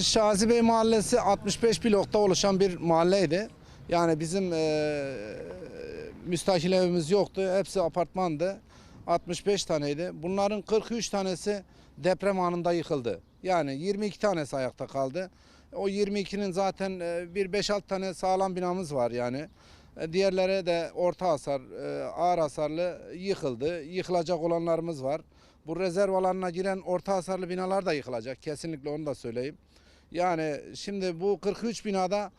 Şazi Bey Mahallesi 65 blokta oluşan bir mahalleydi. Yani bizim eee müstakil evimiz yoktu. Hepsi apartmandı. 65 taneydi. Bunların 43 tanesi deprem anında yıkıldı. Yani 22 tanesi ayakta kaldı. O 22'nin zaten eee, bir 5-6 tane sağlam binamız var yani. E, Diğerleri de orta hasar, e, ağır hasarlı yıkıldı. Yıkılacak olanlarımız var. Bu rezerv alanına giren orta hasarlı binalar da yıkılacak. Kesinlikle onu da söyleyeyim. Yani şimdi bu 43 binada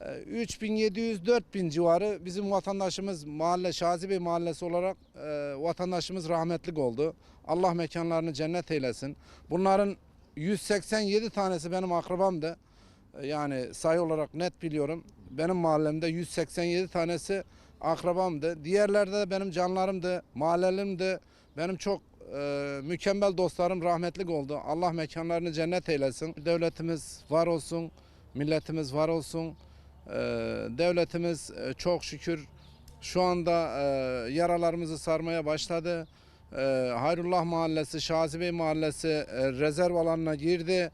e, 3700-4000 civarı bizim vatandaşımız mahalle Şazi Bey mahallesi olarak e, vatandaşımız rahmetlik oldu. Allah mekanlarını cennet eylesin. Bunların 187 tanesi benim akrabamdı. E, Yani sayı olarak net biliyorum. Benim mahallemde 187 tanesi akrabamdı. Diğerleri de benim canlarımdı, mahallelimdi. Benim çok e, mükemmel dostlarım rahmetlik oldu. Allah mekanlarını cennet eylesin. Devletimiz var olsun, milletimiz var olsun. E, devletimiz e, çok şükür şu anda e, yaralarımızı sarmaya başladı. E, Hayrullah Mahallesi, Şazi Bey Mahallesi e, rezerv alanına girdi.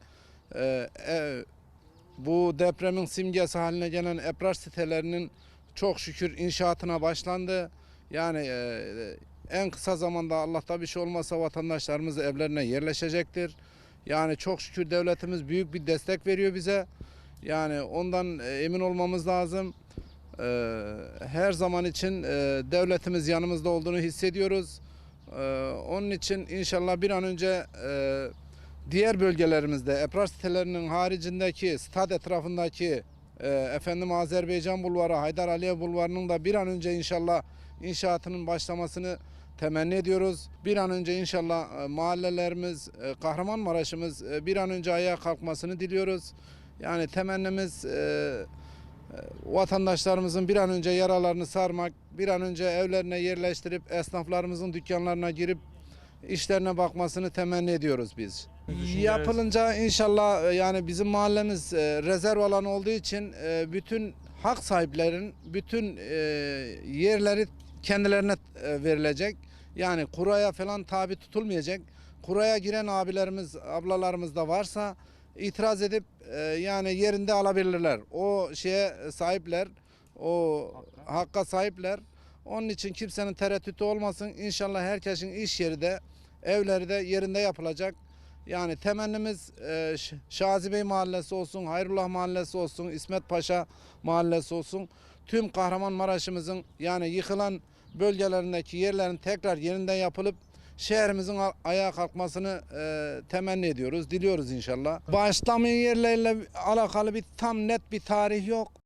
Bu depremin simgesi haline gelen EPRAR sitelerinin çok şükür inşaatına başlandı. Yani e, en kısa zamanda Allah'ta bir şey olmasa vatandaşlarımız evlerine yerleşecektir. Yani çok şükür devletimiz büyük bir destek veriyor bize. Yani ondan e, emin olmamız lazım. E, Her zaman için e, devletimiz yanımızda olduğunu hissediyoruz. Onun için inşallah bir an önce diğer bölgelerimizde EPRAR sitelerinin haricindeki stad etrafındaki efendim Azerbaycan Bulvarı, Haydar Aliye Bulvarı'nın da bir an önce inşallah inşaatının başlamasını temenni ediyoruz. Bir an önce inşallah e, mahallelerimiz, e, Kahramanmaraş'ımız e, bir an önce ayağa kalkmasını diliyoruz. Yani temennimiz vatandaşlarımızın bir an önce yaralarını sarmak, bir an önce evlerine yerleştirip esnaflarımızın dükkanlarına girip işlerine bakmasını temenni ediyoruz biz. Yapılınca inşallah yani bizim mahallemiz rezerv alanı olduğu için bütün hak sahiplerin bütün yerleri kendilerine verilecek. Yani kuraya falan tabi tutulmayacak. Kuraya giren abilerimiz, ablalarımız da varsa itiraz edip e, yani yerinde alabilirler. O şeye sahipler. O hakka sahipler. Onun için kimsenin tereddütü olmasın. İnşallah herkesin iş yeri de evleri de yerinde yapılacak. Yani temennimiz e, Şazi Bey Mahallesi olsun, Hayrullah Mahallesi olsun, İsmet Paşa Mahallesi olsun. Tüm Kahramanmaraş'ımızın yani yıkılan bölgelerindeki yerlerin tekrar yeniden yapılıp şehrimizin ayağa kalkmasını e, temenni ediyoruz, diliyoruz inşallah. Başlama yerleriyle alakalı bir tam net bir tarih yok.